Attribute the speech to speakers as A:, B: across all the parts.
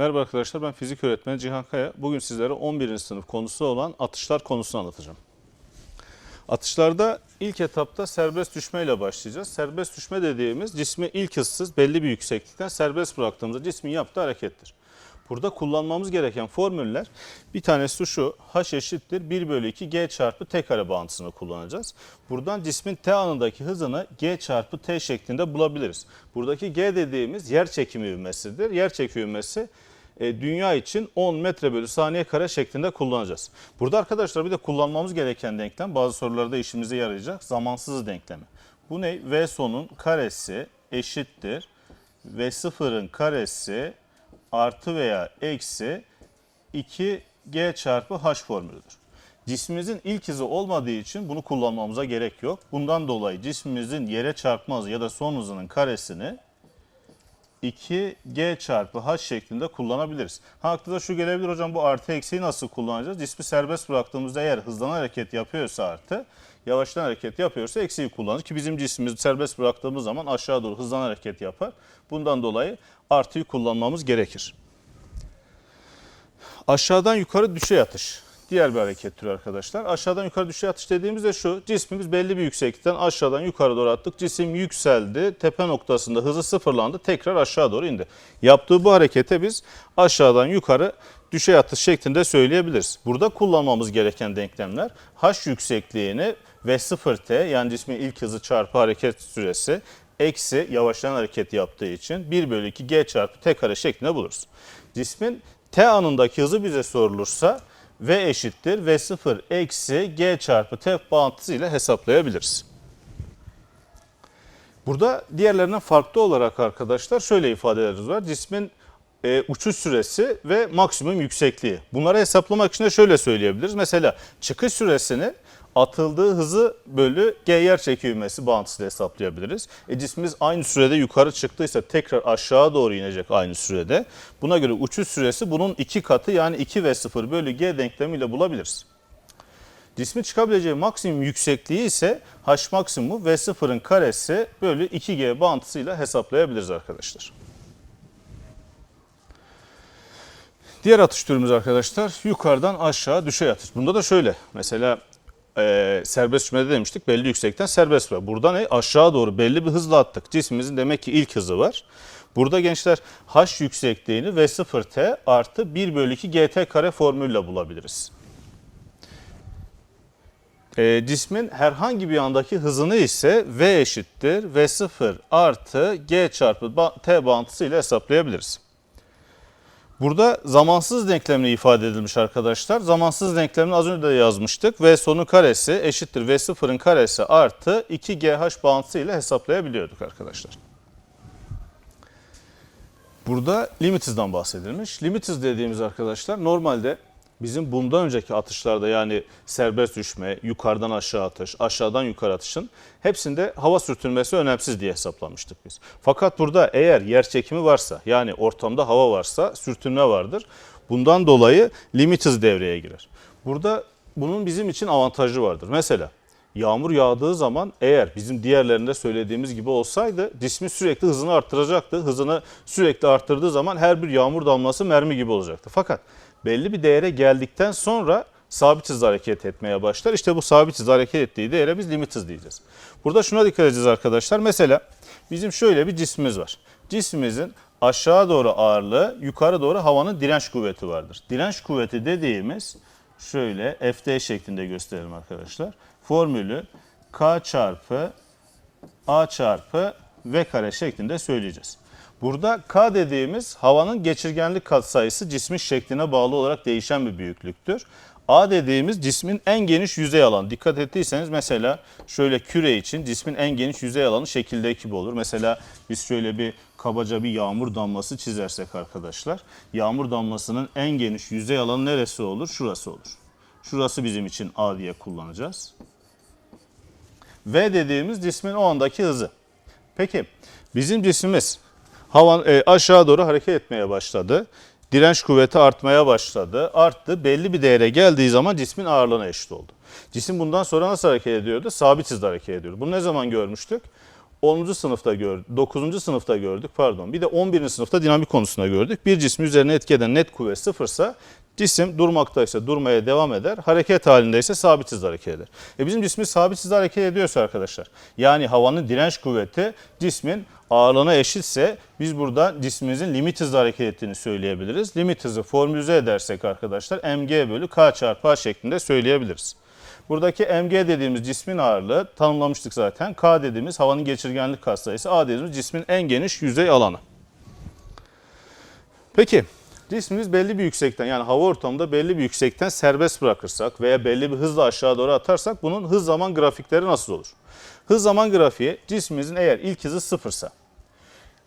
A: Merhaba arkadaşlar ben fizik öğretmeni Cihan Kaya. Bugün sizlere 11. sınıf konusu olan atışlar konusunu anlatacağım. Atışlarda ilk etapta serbest düşmeyle başlayacağız. Serbest düşme dediğimiz cismi ilk hızsız belli bir yükseklikten serbest bıraktığımızda cismin yaptığı harekettir. Burada kullanmamız gereken formüller bir tanesi şu h eşittir 1 bölü 2 g çarpı t kare bağıntısını kullanacağız. Buradan cismin t anındaki hızını g çarpı t şeklinde bulabiliriz. Buradaki g dediğimiz yer çekimi ivmesidir. Yer çekimi ivmesi e, dünya için 10 metre bölü saniye kare şeklinde kullanacağız. Burada arkadaşlar bir de kullanmamız gereken denklem bazı sorularda işimize yarayacak zamansız denklemi. Bu ne? V sonun karesi eşittir V sıfırın karesi artı veya eksi 2G çarpı H formülüdür. Cismimizin ilk hızı olmadığı için bunu kullanmamıza gerek yok. Bundan dolayı cismimizin yere çarpma hızı ya da son hızının karesini 2G çarpı H şeklinde kullanabiliriz. Ha aklınıza şu gelebilir hocam bu artı eksiği nasıl kullanacağız? Cismi serbest bıraktığımızda eğer hızdan hareket yapıyorsa artı, yavaştan hareket yapıyorsa eksiği kullanır. Ki bizim cismimizi serbest bıraktığımız zaman aşağı doğru hızdan hareket yapar. Bundan dolayı artıyı kullanmamız gerekir. Aşağıdan yukarı düşey atış. Diğer bir hareket türü arkadaşlar. Aşağıdan yukarı düşey atış dediğimizde şu. Cismimiz belli bir yükseklikten aşağıdan yukarı doğru attık. Cisim yükseldi. Tepe noktasında hızı sıfırlandı. Tekrar aşağı doğru indi. Yaptığı bu harekete biz aşağıdan yukarı düşey atış şeklinde söyleyebiliriz. Burada kullanmamız gereken denklemler h yüksekliğini ve 0t yani cismin ilk hızı çarpı hareket süresi eksi yavaşlayan hareket yaptığı için 1 bölü 2 g çarpı t kare şeklinde buluruz. Cismin t anındaki hızı bize sorulursa v eşittir v0 eksi g çarpı t bağıntısı ile hesaplayabiliriz. Burada diğerlerinden farklı olarak arkadaşlar şöyle ifadelerimiz var. Cismin e, uçuş süresi ve maksimum yüksekliği. Bunları hesaplamak için de şöyle söyleyebiliriz. Mesela çıkış süresini atıldığı hızı bölü g yer çekilmesi bağıntısıyla hesaplayabiliriz. E, cismimiz aynı sürede yukarı çıktıysa tekrar aşağı doğru inecek aynı sürede. Buna göre uçuş süresi bunun iki katı yani 2 ve 0 bölü g denklemiyle bulabiliriz. Cismin çıkabileceği maksimum yüksekliği ise h maksimumu v sıfırın karesi bölü 2g bağıntısıyla hesaplayabiliriz arkadaşlar. Diğer atış türümüz arkadaşlar yukarıdan aşağı düşey atış. Bunda da şöyle mesela e, serbest düşmede demiştik belli yüksekten serbest var. Burada ne? Aşağı doğru belli bir hızla attık. Cismimizin demek ki ilk hızı var. Burada gençler h yüksekliğini v0t artı 1 bölü 2 gt kare formülle bulabiliriz. E, cismin herhangi bir andaki hızını ise v eşittir v0 artı g çarpı t bağıntısı ile hesaplayabiliriz. Burada zamansız denklemini ifade edilmiş arkadaşlar. Zamansız denklemini az önce de yazmıştık. V sonu karesi eşittir V sıfırın karesi artı 2GH bağıntısı ile hesaplayabiliyorduk arkadaşlar. Burada limitizden bahsedilmiş. Limitiz dediğimiz arkadaşlar normalde bizim bundan önceki atışlarda yani serbest düşme, yukarıdan aşağı atış, aşağıdan yukarı atışın hepsinde hava sürtünmesi önemsiz diye hesaplamıştık biz. Fakat burada eğer yer çekimi varsa yani ortamda hava varsa sürtünme vardır. Bundan dolayı limit hız devreye girer. Burada bunun bizim için avantajı vardır. Mesela yağmur yağdığı zaman eğer bizim diğerlerinde söylediğimiz gibi olsaydı cismi sürekli hızını arttıracaktı. Hızını sürekli arttırdığı zaman her bir yağmur damlası mermi gibi olacaktı. Fakat belli bir değere geldikten sonra sabit hızla hareket etmeye başlar. İşte bu sabit hızla hareket ettiği değere biz limit hız diyeceğiz. Burada şuna dikkat edeceğiz arkadaşlar. Mesela bizim şöyle bir cismimiz var. Cismimizin aşağı doğru ağırlığı, yukarı doğru havanın direnç kuvveti vardır. Direnç kuvveti dediğimiz şöyle FT şeklinde gösterelim arkadaşlar. Formülü K çarpı A çarpı V kare şeklinde söyleyeceğiz. Burada K dediğimiz havanın geçirgenlik katsayısı cismin şekline bağlı olarak değişen bir büyüklüktür. A dediğimiz cismin en geniş yüzey alanı. Dikkat ettiyseniz mesela şöyle küre için cismin en geniş yüzey alanı şekildeki gibi olur. Mesela biz şöyle bir kabaca bir yağmur damlası çizersek arkadaşlar. Yağmur damlasının en geniş yüzey alanı neresi olur? Şurası olur. Şurası bizim için A diye kullanacağız. V dediğimiz cismin o andaki hızı. Peki bizim cismimiz hava, e, aşağı doğru hareket etmeye başladı. Direnç kuvveti artmaya başladı. Arttı. Belli bir değere geldiği zaman cismin ağırlığına eşit oldu. Cisim bundan sonra nasıl hareket ediyordu? Sabit hızla hareket ediyordu. Bunu ne zaman görmüştük? 10. sınıfta gördük, 9. sınıfta gördük pardon. Bir de 11. sınıfta dinamik konusunda gördük. Bir cismi üzerine etki eden net kuvvet sıfırsa cisim durmaktaysa durmaya devam eder. Hareket halindeyse sabit hızla hareket eder. E bizim cismimiz sabit hızla hareket ediyorsa arkadaşlar yani havanın direnç kuvveti cismin ağırlığına eşitse biz burada cismimizin limit hızla hareket ettiğini söyleyebiliriz. Limit hızı formülize edersek arkadaşlar mg bölü k çarpı h şeklinde söyleyebiliriz. Buradaki mg dediğimiz cismin ağırlığı tanımlamıştık zaten. K dediğimiz havanın geçirgenlik katsayısı. A dediğimiz cismin en geniş yüzey alanı. Peki cismimiz belli bir yüksekten yani hava ortamında belli bir yüksekten serbest bırakırsak veya belli bir hızla aşağı doğru atarsak bunun hız zaman grafikleri nasıl olur? Hız zaman grafiği cismimizin eğer ilk hızı sıfırsa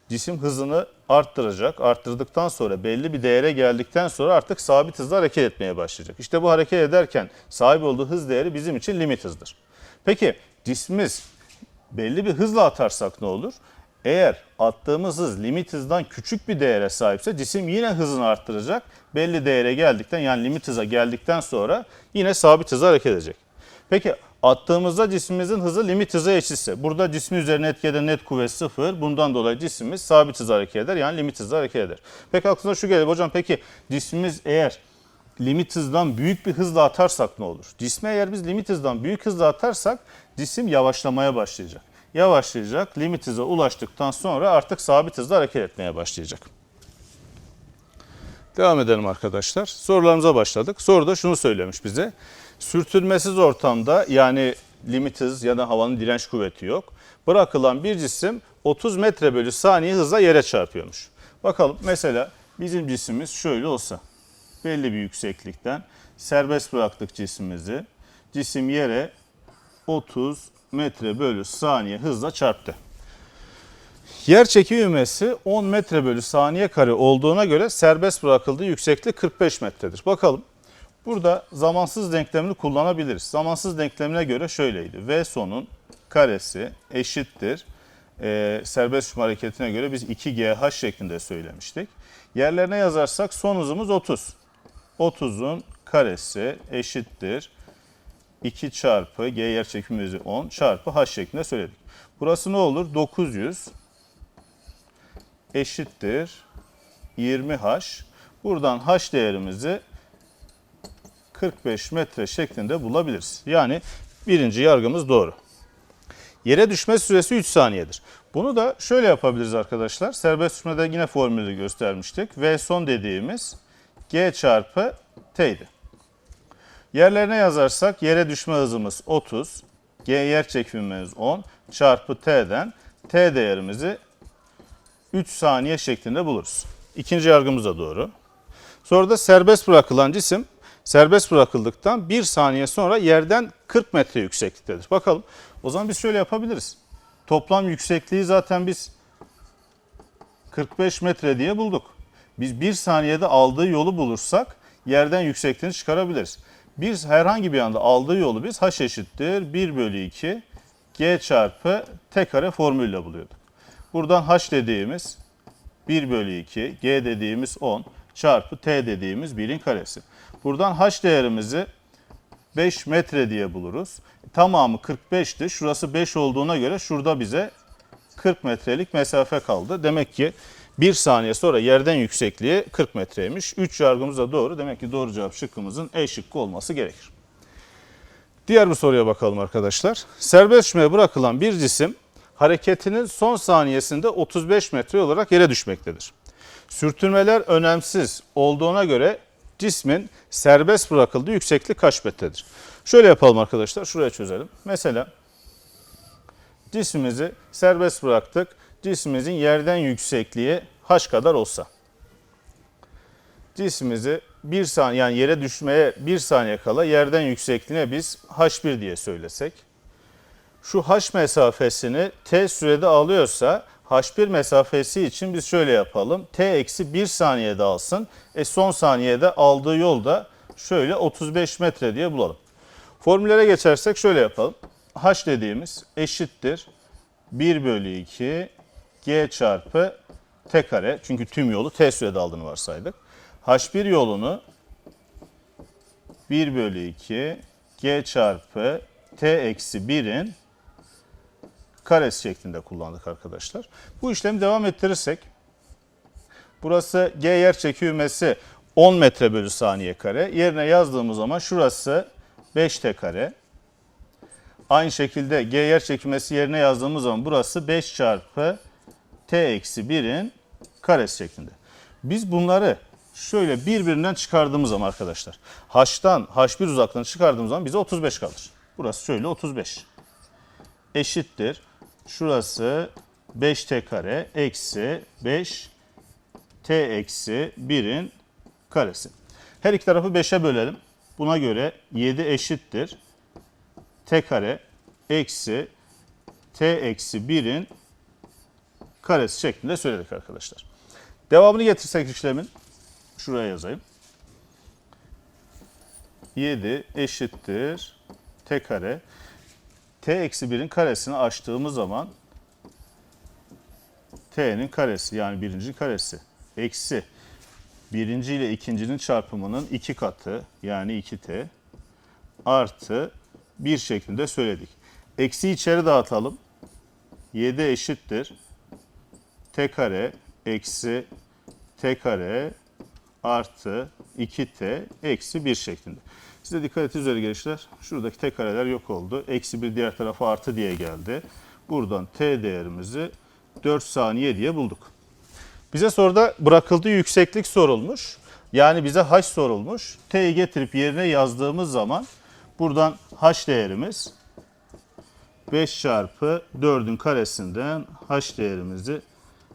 A: cisim hızını arttıracak. Arttırdıktan sonra belli bir değere geldikten sonra artık sabit hızla hareket etmeye başlayacak. İşte bu hareket ederken sahip olduğu hız değeri bizim için limit hızdır. Peki cismimiz belli bir hızla atarsak ne olur? Eğer attığımız hız limit hızdan küçük bir değere sahipse cisim yine hızını arttıracak. Belli değere geldikten yani limit hıza geldikten sonra yine sabit hızla hareket edecek. Peki attığımızda cismimizin hızı limit hıza eşitse burada cismi üzerine etki net kuvvet sıfır. Bundan dolayı cismimiz sabit hızla hareket eder yani limit hızla hareket eder. Peki aklınıza şu gelir hocam peki cismimiz eğer limit hızdan büyük bir hızla atarsak ne olur? Cisme eğer biz limit hızdan büyük hızla atarsak cisim yavaşlamaya başlayacak. Yavaşlayacak, limit hıza ulaştıktan sonra artık sabit hızla hareket etmeye başlayacak. Devam edelim arkadaşlar. Sorularımıza başladık. Soruda şunu söylemiş bize. Sürtünmesiz ortamda yani limit hız ya da havanın direnç kuvveti yok. Bırakılan bir cisim 30 metre bölü saniye hızla yere çarpıyormuş. Bakalım mesela bizim cismimiz şöyle olsa. Belli bir yükseklikten serbest bıraktık cismimizi. Cisim yere 30 metre bölü saniye hızla çarptı. Yer çekimi ivmesi 10 metre bölü saniye kare olduğuna göre serbest bırakıldığı yükseklik 45 metredir. Bakalım burada zamansız denklemini kullanabiliriz. Zamansız denklemine göre şöyleydi. V sonun karesi eşittir. Ee, serbest uçma hareketine göre biz 2GH şeklinde söylemiştik. Yerlerine yazarsak son hızımız 30. 30'un karesi eşittir. 2 çarpı G yer çekimimizi 10 çarpı H şeklinde söyledik. Burası ne olur? 900 eşittir 20H. Buradan H değerimizi 45 metre şeklinde bulabiliriz. Yani birinci yargımız doğru. Yere düşme süresi 3 saniyedir. Bunu da şöyle yapabiliriz arkadaşlar. Serbest düşmede yine formülü göstermiştik. V son dediğimiz G çarpı T'ydi. Yerlerine yazarsak yere düşme hızımız 30, G yer çekimimiz 10 çarpı T'den T değerimizi 3 saniye şeklinde buluruz. İkinci yargımız doğru. Sonra da serbest bırakılan cisim serbest bırakıldıktan 1 saniye sonra yerden 40 metre yüksekliktedir. Bakalım o zaman biz şöyle yapabiliriz. Toplam yüksekliği zaten biz 45 metre diye bulduk. Biz 1 saniyede aldığı yolu bulursak yerden yüksekliğini çıkarabiliriz. Biz herhangi bir anda aldığı yolu biz h eşittir 1 bölü 2 g çarpı t kare formülle buluyorduk. Buradan h dediğimiz 1 bölü 2, g dediğimiz 10 çarpı t dediğimiz 1'in karesi. Buradan h değerimizi 5 metre diye buluruz. Tamamı 45'ti. Şurası 5 olduğuna göre şurada bize 40 metrelik mesafe kaldı. Demek ki 1 saniye sonra yerden yüksekliği 40 metreymiş. 3 yargımız da doğru. Demek ki doğru cevap şıkkımızın E şıkkı olması gerekir. Diğer bir soruya bakalım arkadaşlar. Serbest bırakılan bir cisim hareketinin son saniyesinde 35 metre olarak yere düşmektedir. Sürtünmeler önemsiz olduğuna göre cismin serbest bırakıldığı yükseklik kaç metredir? Şöyle yapalım arkadaşlar. Şuraya çözelim. Mesela cismimizi serbest bıraktık. Cismimizin yerden yüksekliği h kadar olsa. Cismimizi bir saniye yani yere düşmeye bir saniye kala yerden yüksekliğine biz h1 diye söylesek. Şu h mesafesini t sürede alıyorsa h1 mesafesi için biz şöyle yapalım. t eksi 1 saniyede alsın. E son saniyede aldığı yol da şöyle 35 metre diye bulalım. Formüllere geçersek şöyle yapalım. h dediğimiz eşittir 1 bölü 2 g çarpı t kare. Çünkü tüm yolu t sürede aldığını varsaydık. h1 yolunu 1 bölü 2 g çarpı t eksi 1'in karesi şeklinde kullandık arkadaşlar. Bu işlemi devam ettirirsek burası G yer çeki ivmesi 10 metre bölü saniye kare. Yerine yazdığımız zaman şurası 5t kare. Aynı şekilde G yer çekilmesi yerine yazdığımız zaman burası 5 çarpı t eksi 1'in karesi şeklinde. Biz bunları şöyle birbirinden çıkardığımız zaman arkadaşlar h'tan h1 uzaklığını çıkardığımız zaman bize 35 kalır. Burası şöyle 35 eşittir. Şurası 5t kare eksi 5 t eksi 1'in karesi. Her iki tarafı 5'e bölelim. Buna göre 7 eşittir. t kare eksi t eksi 1'in karesi şeklinde söyledik arkadaşlar. Devamını getirsek işlemin. Şuraya yazayım. 7 eşittir t kare. t eksi 1'in karesini açtığımız zaman t'nin karesi yani birinci karesi eksi birinci ile ikincinin çarpımının iki katı yani 2t artı 1 şeklinde söyledik. Eksi içeri dağıtalım. 7 eşittir t kare eksi t kare artı 2t eksi 1 şeklinde. Size dikkat et üzeri gençler. Şuradaki t kareler yok oldu. Eksi 1 diğer tarafa artı diye geldi. Buradan t değerimizi 4 saniye diye bulduk. Bize soruda bırakıldığı yükseklik sorulmuş. Yani bize h sorulmuş. T'yi getirip yerine yazdığımız zaman buradan h değerimiz 5 çarpı 4'ün karesinden h değerimizi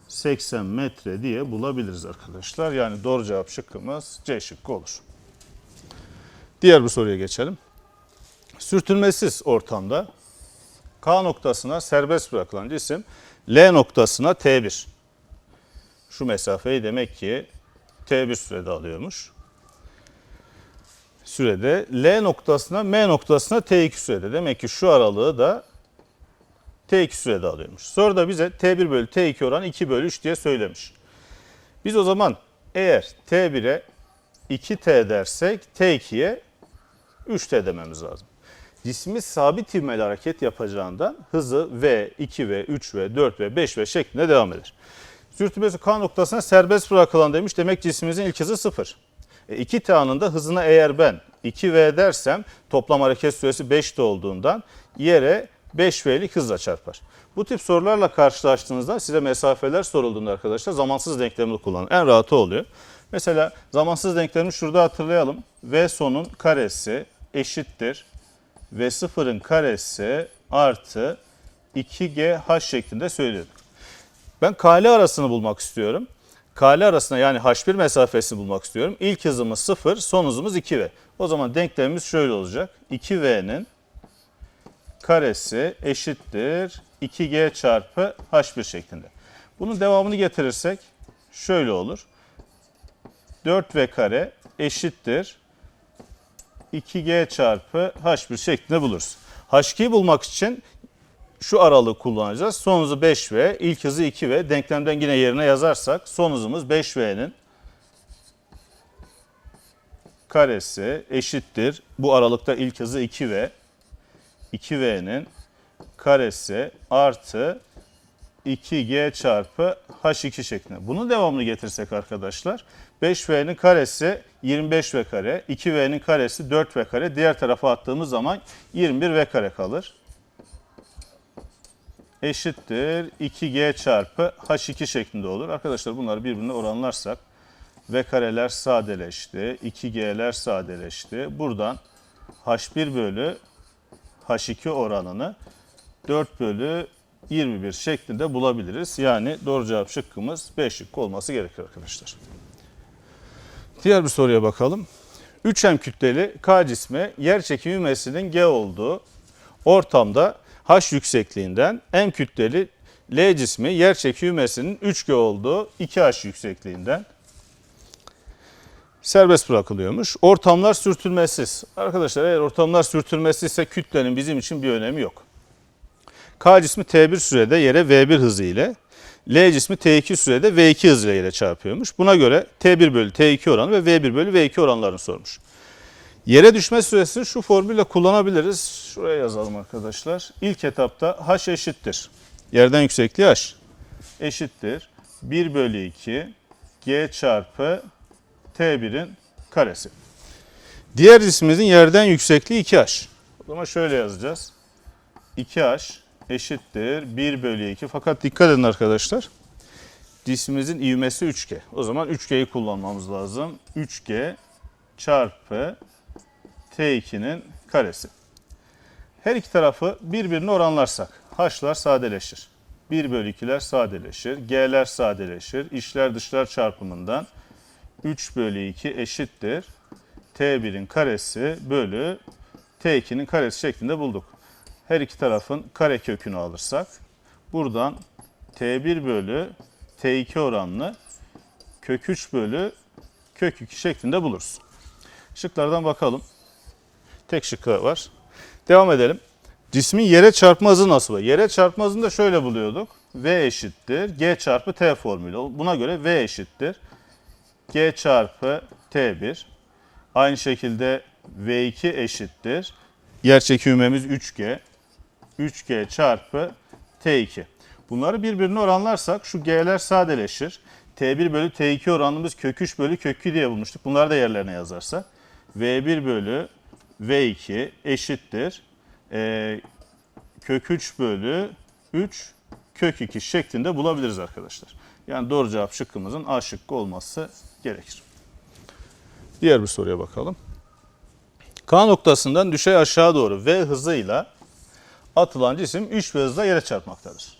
A: 80 metre diye bulabiliriz arkadaşlar. Yani doğru cevap şıkkımız C şıkkı olur. Diğer bir soruya geçelim. Sürtünmesiz ortamda K noktasına serbest bırakılan cisim L noktasına T1. Şu mesafeyi demek ki T1 sürede alıyormuş. Sürede L noktasına M noktasına T2 sürede. Demek ki şu aralığı da T2 sürede alıyormuş. Sonra da bize T1 bölü T2 oranı 2 bölü 3 diye söylemiş. Biz o zaman eğer T1'e 2T dersek T2'ye 3T dememiz lazım. Cismi sabit ivmeli hareket yapacağından hızı V, 2V, 3V, 4V, 5V şeklinde devam eder. Sürtünmesi K noktasına serbest bırakılan demiş. Demek cisimimizin ilk hızı 0. E, 2T anında hızına eğer ben 2V dersem toplam hareket süresi 5T olduğundan yere 5V'lik hızla çarpar. Bu tip sorularla karşılaştığınızda size mesafeler sorulduğunda arkadaşlar zamansız denklemini kullanın. En rahatı oluyor. Mesela zamansız denklemini şurada hatırlayalım. V sonun karesi eşittir. V sıfırın karesi artı 2GH şeklinde söylüyorduk. Ben KL arasını bulmak istiyorum. KL arasına yani H1 mesafesini bulmak istiyorum. İlk hızımız 0, son hızımız 2V. O zaman denklemimiz şöyle olacak. 2V'nin karesi eşittir 2G çarpı H1 şeklinde. Bunun devamını getirirsek şöyle olur. 4V kare eşittir 2G çarpı H1 şeklinde buluruz. H2'yi bulmak için şu aralığı kullanacağız. Son hızı 5V, ilk hızı 2V. Denklemden yine yerine yazarsak son hızımız 5V'nin karesi eşittir. Bu aralıkta ilk hızı 2V. 2V'nin karesi artı 2G çarpı H2 şeklinde. Bunun devamını getirsek arkadaşlar 5V'nin karesi 25V kare, 2V'nin karesi 4V kare. Diğer tarafa attığımız zaman 21V kare kalır. Eşittir 2G çarpı H2 şeklinde olur. Arkadaşlar bunları birbirine oranlarsak V kareler sadeleşti, 2G'ler sadeleşti. Buradan H1 bölü H2 oranını 4 bölü 21 şeklinde bulabiliriz. Yani doğru cevap şıkkımız 5 şık olması gerekir arkadaşlar. Diğer bir soruya bakalım. 3M kütleli K cismi yer çekimi ivmesinin G olduğu ortamda H yüksekliğinden M kütleli L cismi yer çekimi ivmesinin 3G olduğu 2H yüksekliğinden serbest bırakılıyormuş. Ortamlar sürtünmesiz. Arkadaşlar eğer ortamlar sürtünmesizse kütlenin bizim için bir önemi yok. K cismi T1 sürede yere V1 hızı ile, L cismi T2 sürede V2 hızıyla yere çarpıyormuş. Buna göre T1 bölü T2 oranı ve V1 bölü V2 oranlarını sormuş. Yere düşme süresini şu formülle kullanabiliriz. Şuraya yazalım arkadaşlar. İlk etapta h eşittir. Yerden yüksekliği h eşittir. 1 bölü 2 g çarpı t1'in karesi. Diğer cismimizin yerden yüksekliği 2h. O zaman şöyle yazacağız. 2h eşittir 1 bölü 2. Fakat dikkat edin arkadaşlar. Cismimizin ivmesi 3g. O zaman 3g'yi kullanmamız lazım. 3g çarpı t2'nin karesi. Her iki tarafı birbirine oranlarsak h'lar sadeleşir. 1 bölü 2'ler sadeleşir. G'ler sadeleşir. İçler dışlar çarpımından 3 bölü 2 eşittir. T1'in karesi bölü T2'nin karesi şeklinde bulduk. Her iki tarafın kare kökünü alırsak buradan T1 bölü T2 oranlı kök 3 bölü kök 2 şeklinde buluruz. Şıklardan bakalım. Tek şıkkı var. Devam edelim. Cismin yere çarpma hızı nasıl? Yere çarpma hızını da şöyle buluyorduk. V eşittir. G çarpı T formülü. Buna göre V eşittir. G çarpı T1. Aynı şekilde V2 eşittir. Yer çekimimiz 3G. 3G çarpı T2. Bunları birbirine oranlarsak şu G'ler sadeleşir. T1 bölü T2 oranımız kök 3 bölü kök 2 diye bulmuştuk. Bunları da yerlerine yazarsak. V1 bölü V2 eşittir. Ee, kök 3 bölü 3 kök 2 şeklinde bulabiliriz arkadaşlar. Yani doğru cevap şıkkımızın A şıkkı olması gerekir. Diğer bir soruya bakalım. K noktasından düşey aşağı doğru V hızıyla atılan cisim 3 V hızla yere çarpmaktadır.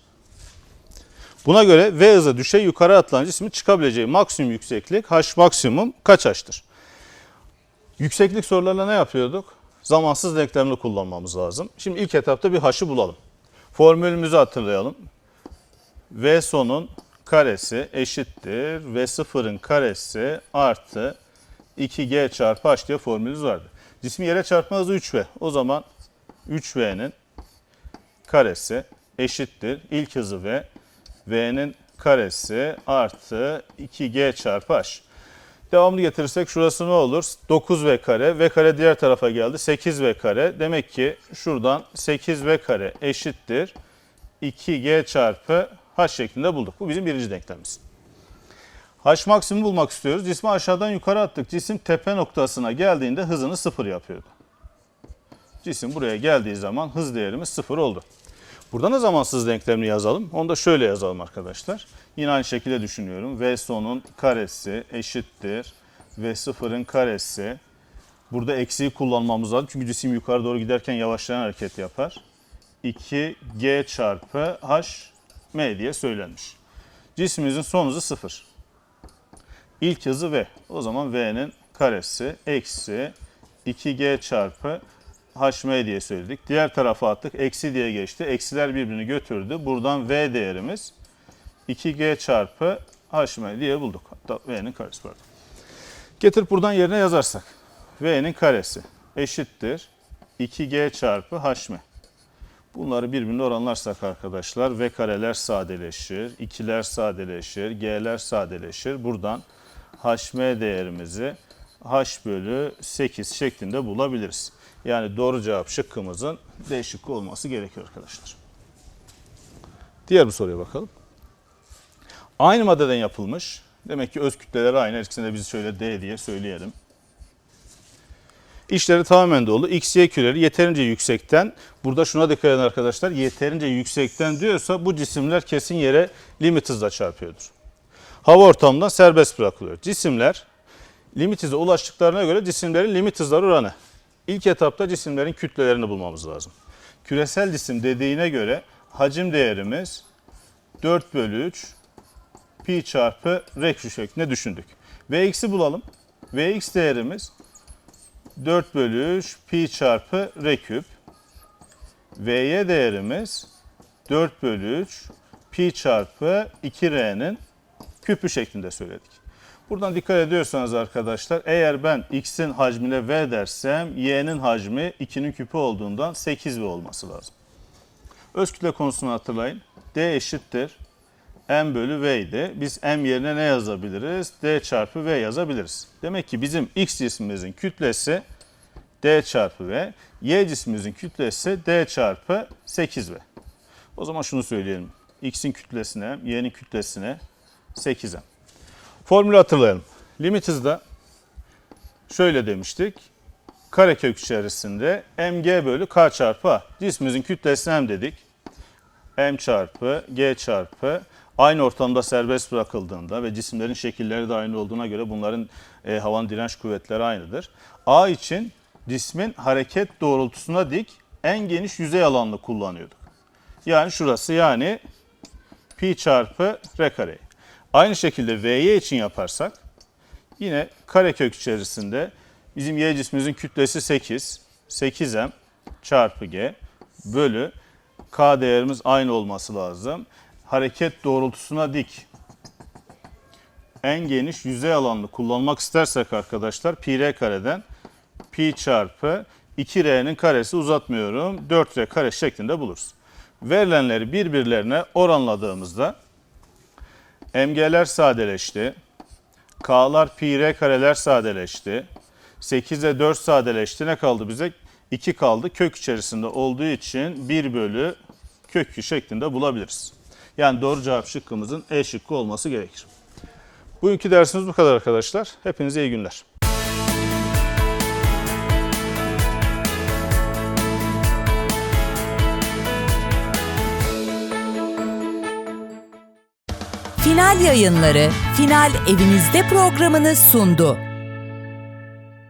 A: Buna göre V hızı düşey yukarı atılan cismin çıkabileceği maksimum yükseklik H maksimum kaç H'tır? Yükseklik sorularla ne yapıyorduk? Zamansız denklemini kullanmamız lazım. Şimdi ilk etapta bir H'ı bulalım. Formülümüzü hatırlayalım. V sonun karesi eşittir. V sıfırın karesi artı 2G çarpı H diye formülümüz vardı. Cismi yere çarpma hızı 3V. O zaman 3V'nin karesi eşittir. İlk hızı V. V'nin karesi artı 2G çarpı H. Devamlı getirirsek şurası ne olur? 9V kare. V kare diğer tarafa geldi. 8V kare. Demek ki şuradan 8V kare eşittir. 2G çarpı H şeklinde bulduk. Bu bizim birinci denklemimiz. H maksimum bulmak istiyoruz. Cismi aşağıdan yukarı attık. Cisim tepe noktasına geldiğinde hızını sıfır yapıyordu. Cisim buraya geldiği zaman hız değerimiz sıfır oldu. Burada ne zamansız denklemini yazalım? Onu da şöyle yazalım arkadaşlar. Yine aynı şekilde düşünüyorum. V sonun karesi eşittir. V sıfırın karesi. Burada eksiği kullanmamız lazım. Çünkü cisim yukarı doğru giderken yavaşlayan hareket yapar. 2G çarpı H M diye söylenmiş. Cismimizin son hızı 0. İlk hızı V. O zaman V'nin karesi eksi 2G çarpı HM diye söyledik. Diğer tarafa attık. Eksi diye geçti. Eksiler birbirini götürdü. Buradan V değerimiz 2G çarpı HM diye bulduk. Hatta V'nin karesi pardon. Getirip buradan yerine yazarsak. V'nin karesi eşittir 2G çarpı HM. Bunları birbirine oranlarsak arkadaşlar V kareler sadeleşir, 2'ler sadeleşir, G'ler sadeleşir. Buradan HM değerimizi H bölü 8 şeklinde bulabiliriz. Yani doğru cevap şıkkımızın D şıkkı olması gerekiyor arkadaşlar. Diğer bir soruya bakalım. Aynı maddeden yapılmış. Demek ki öz kütleleri aynı. Her ikisine de biz şöyle D diye söyleyelim. İşleri tamamen dolu. X, Y küreleri yeterince yüksekten. Burada şuna dikkat edin arkadaşlar. Yeterince yüksekten diyorsa bu cisimler kesin yere limit hızla çarpıyordur. Hava ortamından serbest bırakılıyor. Cisimler limit hıza ulaştıklarına göre cisimlerin limit hızları oranı. İlk etapta cisimlerin kütlelerini bulmamız lazım. Küresel cisim dediğine göre hacim değerimiz 4 bölü 3 pi çarpı r şu şeklinde düşündük. Vx'i bulalım. Vx değerimiz 4 bölü 3 pi çarpı r küp. Vy değerimiz 4 bölü 3 pi çarpı 2r'nin küpü şeklinde söyledik. Buradan dikkat ediyorsanız arkadaşlar eğer ben x'in hacmine v dersem y'nin hacmi 2'nin küpü olduğundan 8v olması lazım. Öz kütle konusunu hatırlayın. d eşittir m bölü v idi. Biz m yerine ne yazabiliriz? d çarpı v yazabiliriz. Demek ki bizim x cismimizin kütlesi D çarpı V. Y cismimizin kütlesi D çarpı 8V. O zaman şunu söyleyelim. X'in kütlesine, Y'nin kütlesine 8M. Formülü hatırlayalım. Limit hızda şöyle demiştik. Karekök içerisinde mg bölü k çarpı a. Cismimizin kütlesine m dedik. m çarpı g çarpı aynı ortamda serbest bırakıldığında ve cisimlerin şekilleri de aynı olduğuna göre bunların e, havanın direnç kuvvetleri aynıdır. A için cismin hareket doğrultusuna dik en geniş yüzey alanını kullanıyorduk. Yani şurası yani pi çarpı r kare. Aynı şekilde Vy için yaparsak yine karekök içerisinde bizim y cismimizin kütlesi 8. 8m çarpı g bölü k değerimiz aynı olması lazım. Hareket doğrultusuna dik en geniş yüzey alanını kullanmak istersek arkadaşlar pi r kareden pi çarpı 2r'nin karesi uzatmıyorum 4r kare şeklinde buluruz. Verilenleri birbirlerine oranladığımızda mg'ler sadeleşti. K'lar pi r kareler sadeleşti. 8'e 4 sadeleşti. Ne kaldı bize? 2 kaldı. Kök içerisinde olduğu için 1 bölü kök 2 şeklinde bulabiliriz. Yani doğru cevap şıkkımızın E şıkkı olması gerekir. Bugünkü dersimiz bu kadar arkadaşlar. Hepinize iyi günler.
B: Final yayınları Final Evinizde programını sundu.